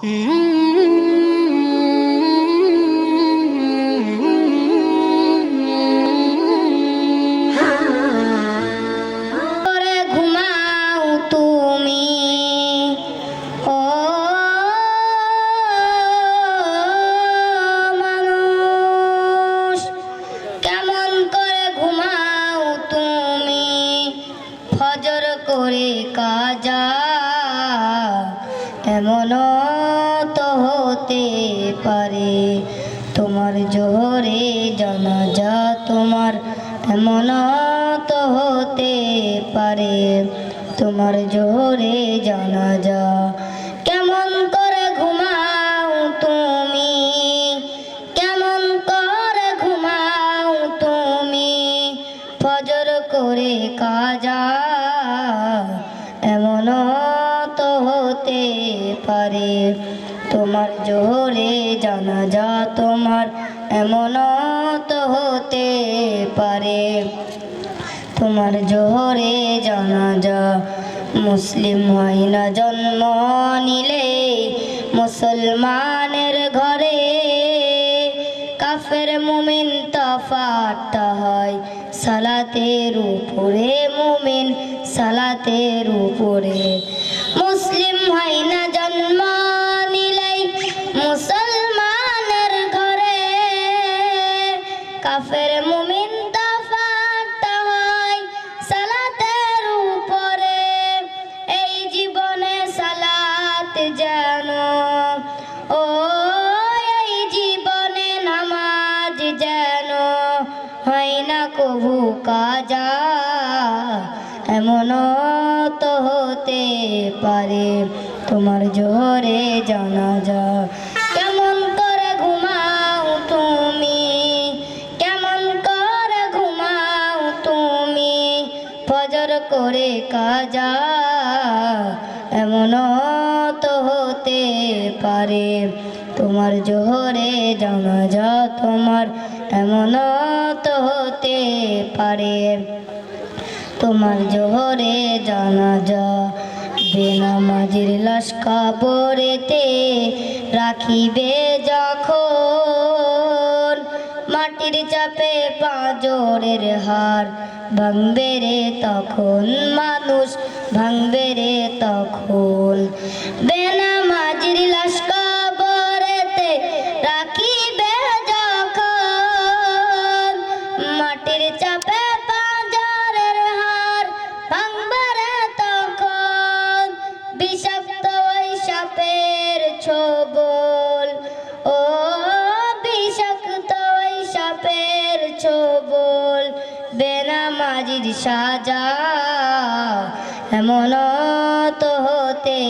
করে তোমার এমন তো হতে পারে। তোমার জোরে জানাজা। কেমন করে ঘুমাও তুমি? কেমন করে ঘুমাও তুমি? ফজর করে কাজা এমন তো হতে পারে। তোমার জোরে জানাজা তোমার এমন হতে পারে। তোমার জোহরে জানাজা মুসলিম হয় না জন্ম নিলে মুসলমানের ঘরে। কাফের মুমিন তফাতটা হয় সালাতের উপরে মুমিন, সালাতের উপরে হয় না কবু কাজা এমন তো হতে পারে তোমার জোরে জানা যা কেমন করে ঘুমাও তুমি? কেমন করে ঘুমাও তুমি? ফজর করে কাজা এমন তো হতে পারে তোমার জোহরে জানাজা তোমার এমন তো হতে পারে। তোমার জোহরে জানা জানাজা বেনামাজির লাশ কাবরেতে রাখিবে যখন মাটির চাপে পাঁজরের হার ভাঙবে রে তখন মানুষ, ভাঙবে রে তখন। বেনামাজির বেনামাজির সাজা এমন তো হতে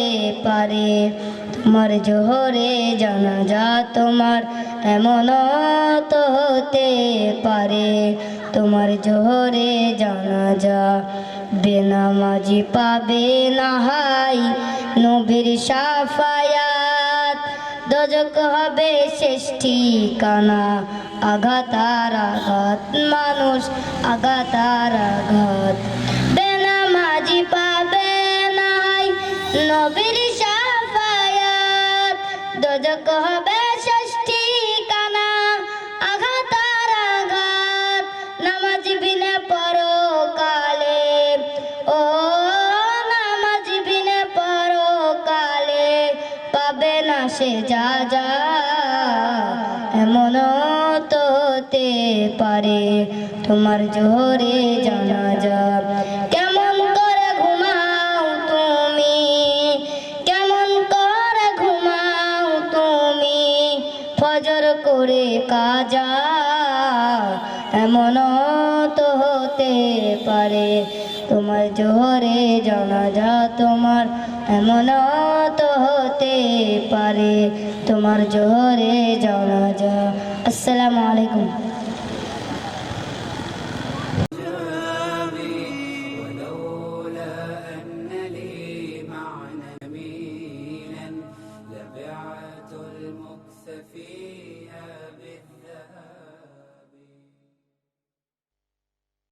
পারে। তোমার জোহরে জানা যা তোমার এমন তো হতে পারে। তোমার জোহরে জানাজা বেনামাজি পাবে নাহাই নবীর সাফায়াত দজক হবে শেষ ঠিকানা। আঘাত আর আঘাত মানুষ আঘাত আর আঘাত। সে যা যা এমন তো হতে পারে। তোমার জোরে জানা যা। কেমন করে ঘুমাও তুমি? কেমন করে ঘুমাও তুমি? ফজর করে কাজা এমন তো হতে পারে। তোমার জোরে জানাজা তোমার এমন তো হতে পারে। তোমার জোরে জানাজা আসসালামু আলাইকুম।